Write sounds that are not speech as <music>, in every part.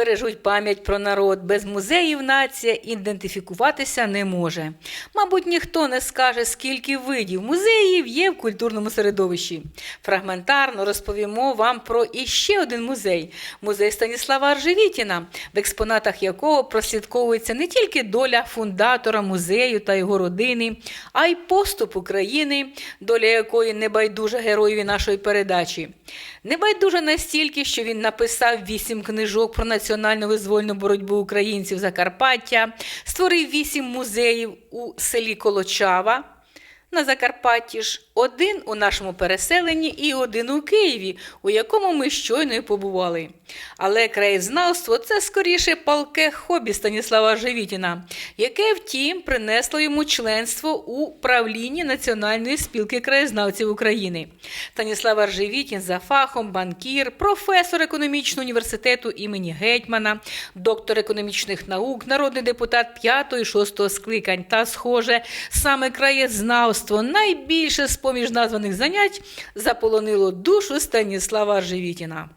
бережуть пам'ять про народ. Без музеїв нація ідентифікуватися не може. Мабуть, ніхто не скаже, скільки видів музеїв є в культурному середовищі. Фрагментарно розповімо вам про іще один музей музей Станіслава Аржевітіна, в експонатах якого прослідковується не тільки доля фундатора музею та його родини, а й поступ України, доля якої не байдужа героєві нашої передачі. Не байдужа настільки, що він написав вісім книжок про національну визвольну боротьбу українців Закарпаття, створив вісім музеїв у селі Колочава. На Закарпатті ж один у нашому переселенні і один у Києві, у якому ми щойно й побували. Але краєзнавство це скоріше палке хобі Станіслава Живітіна, яке, втім, принесло йому членство у правлінні Національної спілки краєзнавців України. Станіслав Аржевітін за фахом банкір, професор економічного університету імені Гетьмана, доктор економічних наук, народний депутат 5-6 скликань та, схоже, саме краєзнавство найбільше з-поміж названих занять заполонило душу Станіслава Аржевітіна.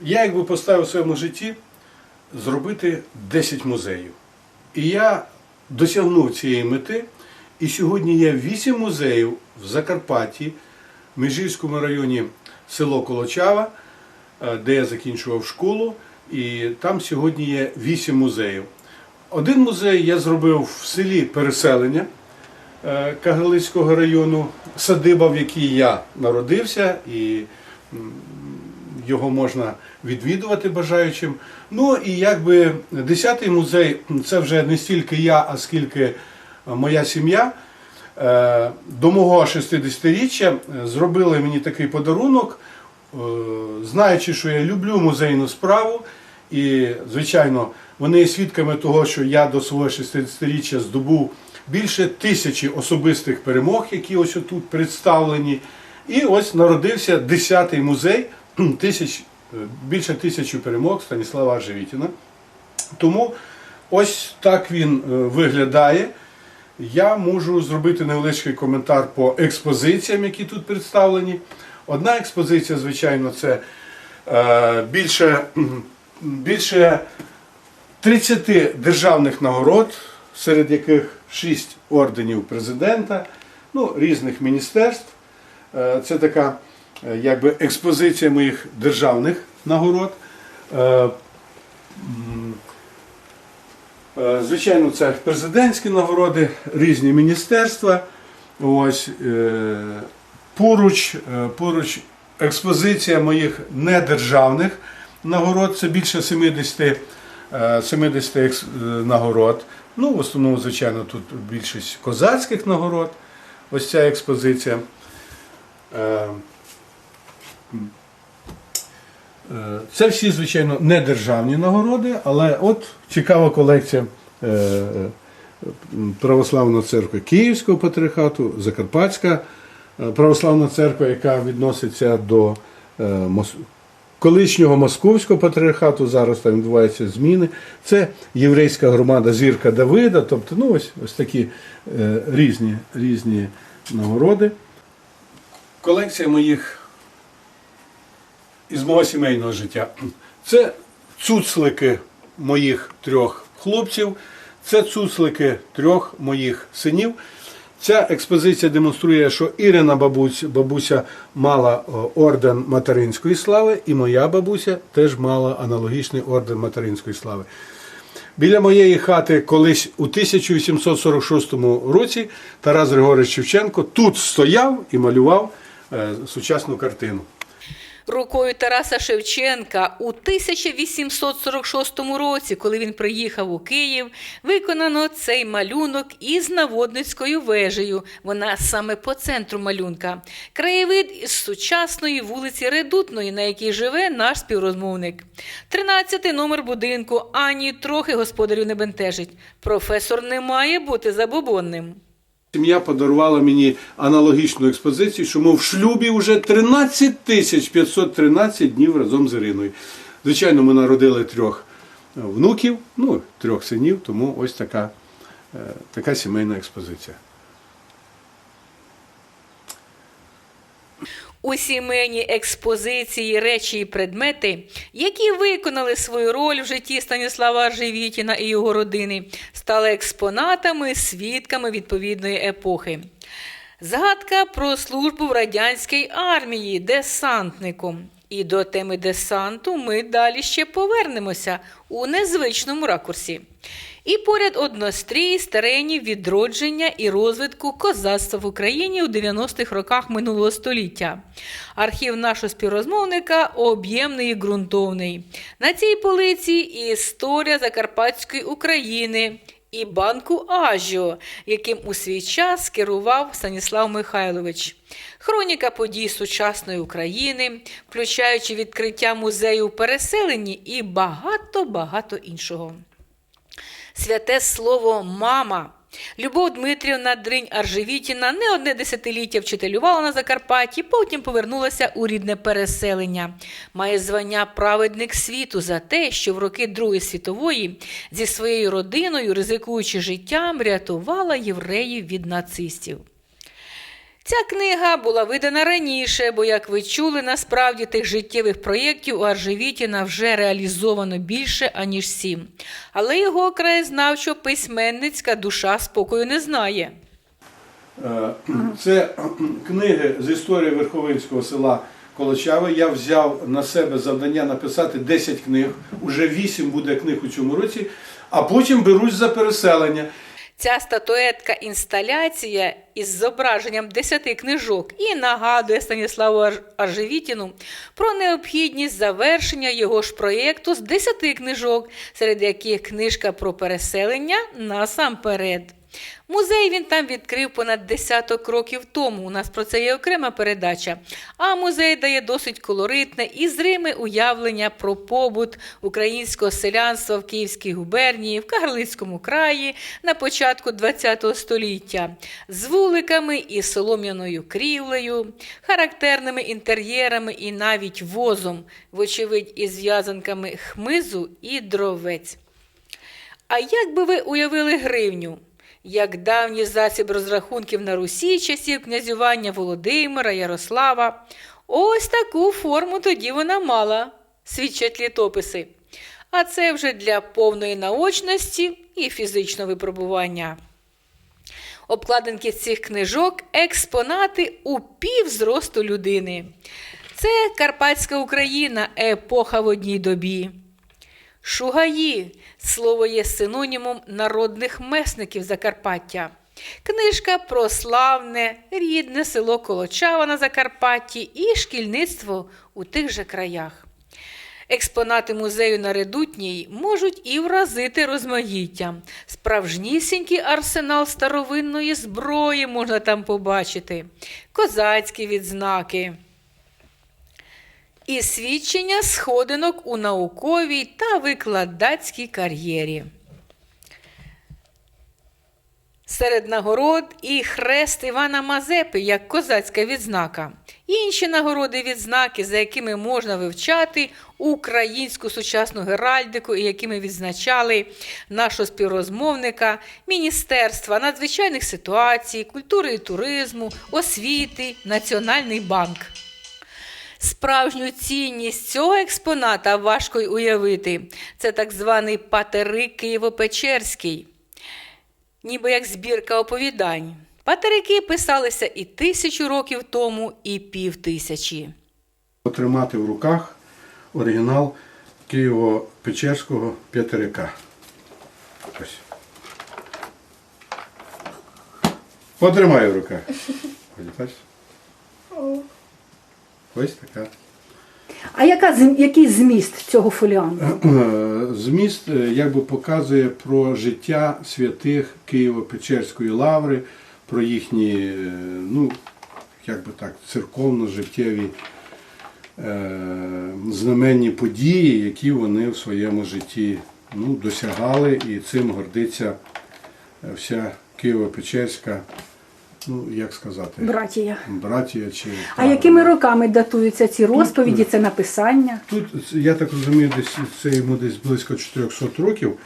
Я якби поставив у своєму житті зробити 10 музеїв. І я досягнув цієї мети. І сьогодні є 8 музеїв в Закарпатті, в Межівському районі село Колочава, е, де я закінчував школу. І там сьогодні є 8 музеїв. Один музей я зробив в селі Переселення е, району, садиба, в якій я народився, і його можна відвідувати бажаючим. Ну і якби 10-й музей це вже не стільки я, а скільки моя сім'я. Е, До мого 60-річчя зробили мені такий подарунок, е, знаючи, що я люблю музейну справу. І, звичайно, вони є свідками того, що я до свого 60-річчя здобув більше тисячі особистих перемог, які ось тут представлені. І ось народився 10-й музей, тисяч, е, більше тисячі перемог Станіслава Аржевітіна. Тому ось так він е, виглядає. Я можу зробити невеличкий коментар по експозиціям, які тут представлені. Одна експозиція, звичайно, це е, більше, більше 30 державних нагород, серед яких 6 орденів президента, ну, різних міністерств. Е, Це така е, якби експозиція моїх державних нагород. Е, Звичайно, це президентські нагороди, різні міністерства. Ось поруч, поруч експозиція моїх недержавних нагород. Це більше 70, е, 70 е, нагород. Ну, в основному, звичайно, тут більшість козацьких нагород. Ось ця експозиція. Е, Е, Це всі, звичайно, не державні нагороди, але от цікава колекція е, е, Православної церкви Київського патріархату, Закарпатська е, православна церква, яка відноситься до е, колишнього московського патріархату, зараз там відбуваються зміни. Це єврейська громада Зірка Давида, тобто ну, ось, ось такі е, різні, різні нагороди. Колекція моїх із мого сімейного життя. Це цуцлики моїх трьох хлопців, це цуцлики трьох моїх синів. Ця експозиція демонструє, що Ірина бабуся, бабуся мала орден материнської слави, і моя бабуся теж мала аналогічний орден материнської слави. Біля моєї хати колись у 1846 році Тарас Григорович Шевченко тут стояв і малював е, сучасну картину. Рукою Тараса Шевченка у 1846 році, коли він приїхав у Київ, виконано цей малюнок із наводницькою вежею. Вона саме по центру малюнка. Краєвид із сучасної вулиці Редутної, на якій живе наш співрозмовник. Тринадцятий номер будинку ані трохи господарю не бентежить. Професор не має бути забобонним. Сім'я подарувала мені аналогічну експозицію, що ми в шлюбі вже 13 тисяч 513 днів разом з Іриною. Звичайно, ми народили трьох е, внуків, ну, трьох синів, тому ось така, е, така сімейна експозиція. У сімейній експозиції речі і предмети, які виконали свою роль в житті Станіслава Живітіна і його родини, стали експонатами, свідками відповідної епохи. Згадка про службу в радянській армії десантником. І до теми десанту ми далі ще повернемося у незвичному ракурсі. І поряд однострій старенів відродження і розвитку козацтва в Україні у 90-х роках минулого століття. Архів нашого співрозмовника об'ємний і ґрунтовний. На цій полиці історія Закарпатської України і банку Ажіо, яким у свій час керував Станіслав Михайлович. Хроніка подій сучасної України, включаючи відкриття музею в переселенні і багато-багато іншого. Святе слово мама. Любов Дмитрівна Дринь Аржевітіна не одне десятиліття вчителювала на Закарпатті, потім повернулася у рідне переселення. Має звання праведник світу за те, що в роки Другої світової зі своєю родиною, ризикуючи життям, рятувала євреїв від нацистів. Ця книга була видана раніше, бо, як ви чули, насправді тих життєвих проєктів у Аржевітіна вже реалізовано більше, аніж сім. Але його краєзнавчо письменницька душа спокою не знає. Е, Це книги з історії Верховинського села Колочави. Я взяв на себе завдання написати 10 книг, уже 8 буде книг у цьому році, а потім берусь за переселення. Ця статуетка інсталяція із зображенням десяти книжок і нагадує Станіславу Ар- Аржевітіну про необхідність завершення його ж проєкту з десяти книжок, серед яких книжка про переселення насамперед. Музей він там відкрив понад десяток років тому. У нас про це є окрема передача. А музей дає досить колоритне і зриме уявлення про побут українського селянства в Київській губернії, в Кагарлицькому краї на початку ХХ століття, з вуликами і солом'яною крівлею, характерними інтер'єрами і навіть возом, вочевидь, із в'язанками хмизу і дровець. А як би ви уявили гривню? Як давній засіб розрахунків на Русі часів князювання Володимира, Ярослава, ось таку форму тоді вона мала, свідчать літописи. А це вже для повної наочності і фізичного випробування. Обкладинки цих книжок експонати у пів зросту людини. Це Карпатська Україна, епоха в одній добі. Шугаї слово є синонімом народних месників Закарпаття. Книжка про славне, рідне село Колочава на Закарпатті і шкільництво у тих же краях. Експонати музею на Редутній можуть і вразити розмаїттям. Справжнісінький арсенал старовинної зброї можна там побачити, козацькі відзнаки і свідчення сходинок у науковій та викладацькій кар'єрі. Серед нагород і хрест Івана Мазепи як козацька відзнака. Інші нагороди відзнаки, за якими можна вивчати українську сучасну геральдику і якими відзначали нашого співрозмовника Міністерства надзвичайних ситуацій, культури і туризму, освіти, Національний банк. Справжню цінність цього експоната важко й уявити. Це так званий патерик Києво-Печерський, ніби як збірка оповідань. Патерики писалися і тисячу років тому, і півтисячі. Отримати в руках оригінал Києво-Печерського п'ятерика. Ось. Потримай в руках. Ось, така. А яка, який зміст цього фоліанту? Е, Зміст е, якби показує про життя святих Києво-Печерської лаври, про їхні, е, ну, як би так, церковно-життєві е, знаменні події, які вони в своєму житті ну, досягали, і цим гордиться е, вся Києво-Печерська, ну як сказати, Братія. братія чи А так, якими роками датуються ці розповіді, це написання? Тут, я так розумію, десь це йому десь близько 400 років.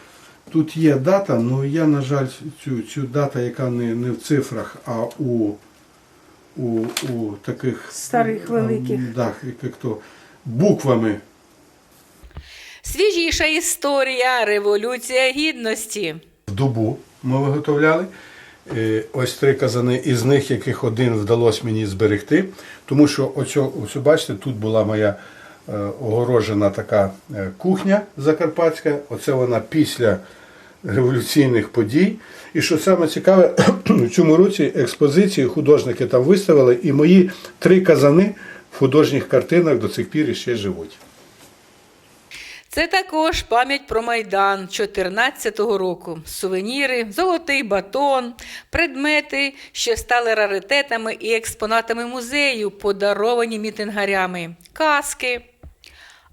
Тут є дата, але я, на жаль, цю, цю дату, яка не, не в цифрах, а у, у, у таких Старих, великих. Да, як то, буквами. Свіжіша історія Революція Гідності. В дубу ми виготовляли. Е, Ось три казани, із них яких один вдалося мені зберегти. Тому що оцю, оцю бачите, тут була моя е, огорожена така е, кухня закарпатська. Оце вона після революційних подій. І що саме цікаве, <clears throat> в цьому році експозицію художники там виставили, і мої три казани в художніх картинах до цих пір ще живуть. Це також пам'ять про Майдан 14-го року. Сувеніри, золотий батон, предмети, що стали раритетами і експонатами музею, подаровані мітингарями, каски.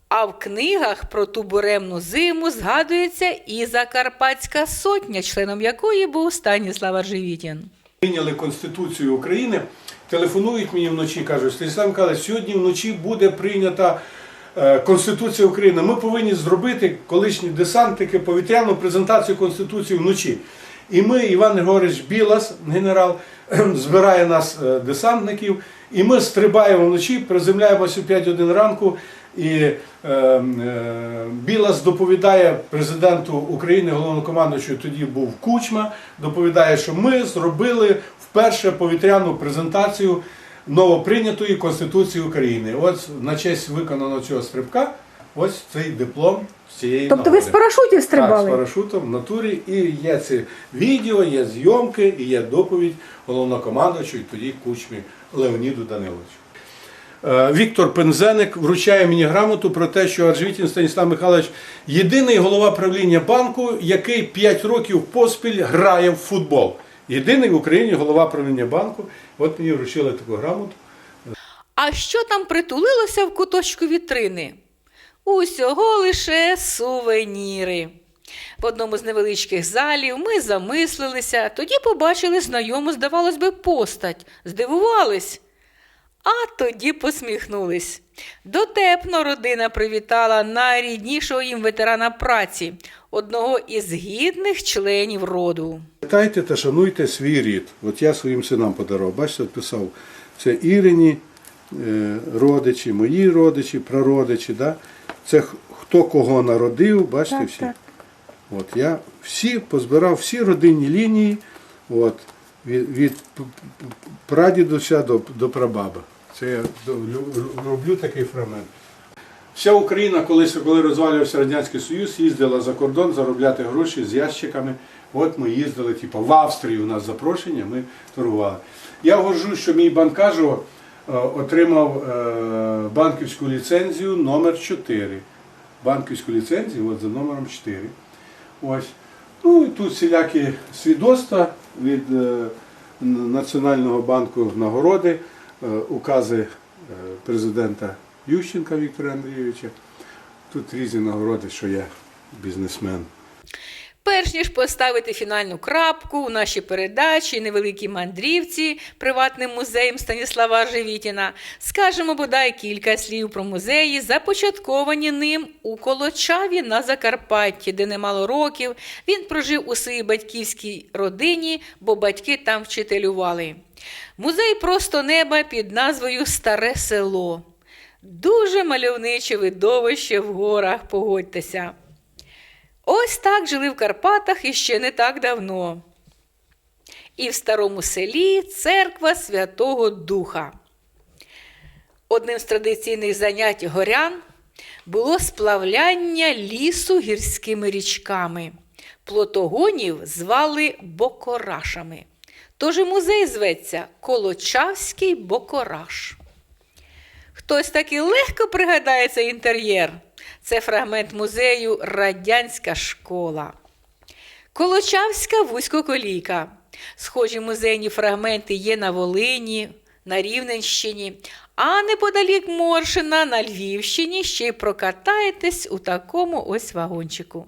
А в книгах про ту буремну зиму згадується і Закарпатська сотня, членом якої був Станіслав Аржевітін. Прийняли Конституцію України, телефонують мені вночі, кажуть, Станіслав Михайлович, сьогодні вночі буде прийнята Конституція України. Ми повинні зробити колишні десантники повітряну презентацію Конституції вночі. І ми, Іван Григорович Білас, генерал, <clears throat> збирає нас е, десантників, і ми стрибаємо вночі, приземляємося о 5-1 ранку. І е, е, Білас доповідає президенту України, головнокомандуючу тоді був Кучма, доповідає, що ми зробили вперше повітряну презентацію новоприйнятої Конституції України. От на честь виконаного цього стрибка, ось цей диплом з цієї Тобто ви з нагоди. парашутів Так, з стрибали? парашутом в натурі. І є це відео, є зйомки, і є доповідь головнокомандуючого тоді Кучмі Леоніду Даниловичу. Е, Віктор Пензеник вручає мені грамоту про те, що Аржвітін Станіслав Михайлович єдиний голова правління банку, який 5 років поспіль грає в футбол. Єдиний в Україні голова правління банку. От мені вручили таку грамоту. А що там притулилося в куточку вітрини? Усього лише сувеніри. В одному з невеличких залів ми замислилися, тоді побачили знайому, здавалось би, постать, здивувались. А тоді посміхнулись. Дотепно родина привітала найріднішого їм ветерана праці, одного із гідних членів роду. Пам'ятайте та шануйте свій рід. От я своїм синам подарував. Бачите, писав, це Ірині, е, родичі, мої родичі, прародичі. Да? Це хто кого народив, бачите Так, всі. так. От я всі позбирав всі родинні лінії, от, від, від прадідуся до, до прабаби. Це я роблю такий фрагмент. Вся Україна, колись, коли розвалювався Радянський Союз, їздила за кордон заробляти гроші з ящиками. От ми їздили, типу, в Австрію у нас запрошення, ми торгували. Я горжусь, що мій банкажо е, отримав е, банківську ліцензію номер 4. Банківську ліцензію от за номером 4. Ось. Ну і тут всілякі свідоцтва від е, Національного банку нагороди, укази е, президента Ющенка Віктора Андрійовича. Тут різні нагороди, що я бізнесмен. Перш ніж поставити фінальну крапку у нашій передачі невеликій мандрівці приватним музеєм Станіслава Живітіна, скажемо бодай кілька слів про музеї, започатковані ним у Колочаві на Закарпатті, де немало років він прожив у своїй батьківській родині, бо батьки там вчителювали. Музей просто неба під назвою Старе село. Дуже мальовниче видовище в горах, погодьтеся. Ось так жили в Карпатах іще не так давно. І в старому селі церква Святого Духа. Одним з традиційних занять горян було сплавляння лісу гірськими річками. Плотогонів звали бокорашами. Тож і музей зветься Колочавський бокораш. Хтось таки легко пригадає цей інтер'єр. Це фрагмент музею Радянська школа. Колочавська вузькоколійка. Схожі музейні фрагменти є на Волині, на Рівненщині, а неподалік Моршина на Львівщині ще й прокатаєтесь у такому ось вагончику.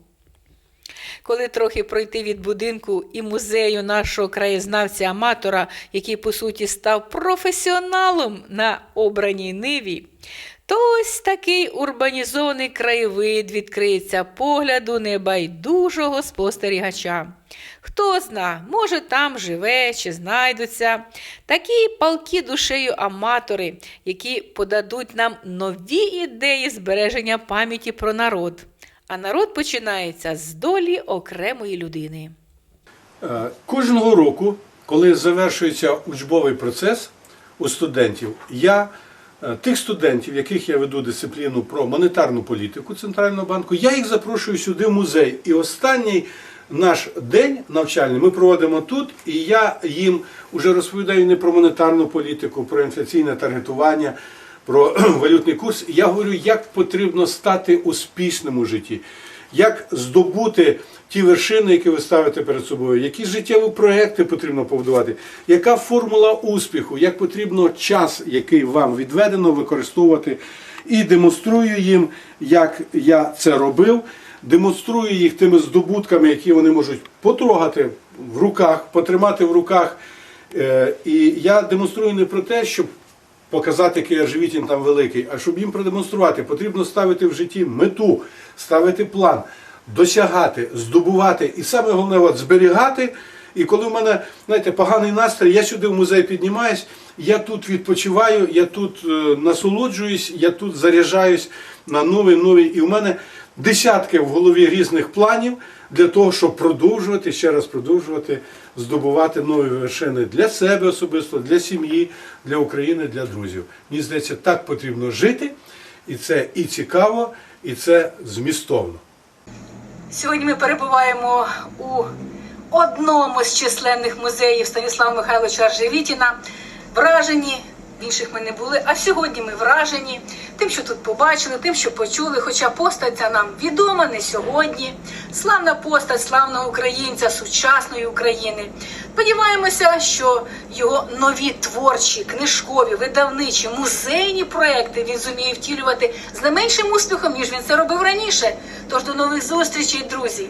Коли трохи пройти від будинку і музею нашого краєзнавця-аматора, який по суті став професіоналом на обраній ниві, То ось такий урбанізований краєвид відкриється погляду небайдужого спостерігача. Хто зна, може там живе чи знайдуться такі палкі душею аматори, які подадуть нам нові ідеї збереження пам'яті про народ. А народ починається з долі окремої людини. Е, Кожного року, коли завершується учбовий процес у студентів, я е, тих студентів, яких я веду дисципліну про монетарну політику Центрального банку, я їх запрошую сюди в музей. І останній наш день навчальний ми проводимо тут, і я їм вже розповідаю не про монетарну політику, про інфляційне таргетування. Про <clears throat> валютний курс, я говорю, як потрібно стати успішним у житті, як здобути ті вершини, які ви ставите перед собою, які життєві проекти потрібно побудувати, яка формула успіху, як потрібно час, який вам відведено, використовувати, і демонструю їм, як я це робив, демонструю їх тими здобутками, які вони можуть потрогати в руках, потримати в руках. Е, І я демонструю не про те, щоб показати, який Аржевітін там великий, а щоб їм продемонструвати, потрібно ставити в житті мету, ставити план, досягати, здобувати і саме головне от, зберігати. І коли в мене знаєте, поганий настрій, я сюди в музей піднімаюсь, я тут відпочиваю, я тут е, насолоджуюсь, я тут заряджаюсь на новий новий. І в мене десятки в голові різних планів для того, щоб продовжувати, ще раз продовжувати здобувати нові вершини для себе особисто, для сім'ї, для України, для друзів. Мені здається, так потрібно жити, і це і цікаво, і це змістовно. Сьогодні ми перебуваємо у одному з численних музеїв Станіслава Михайловича Аржевітіна. Вражені, інших ми не були, а сьогодні ми вражені тим, що тут побачили, тим, що почули. Хоча постать ця нам відома не сьогодні. Славна постать славного українця сучасної України. Сподіваємося, що його нові творчі, книжкові, видавничі, музейні проекти він зуміє втілювати з не меншим успіхом, ніж він це робив раніше. Тож до нових зустрічей, друзі!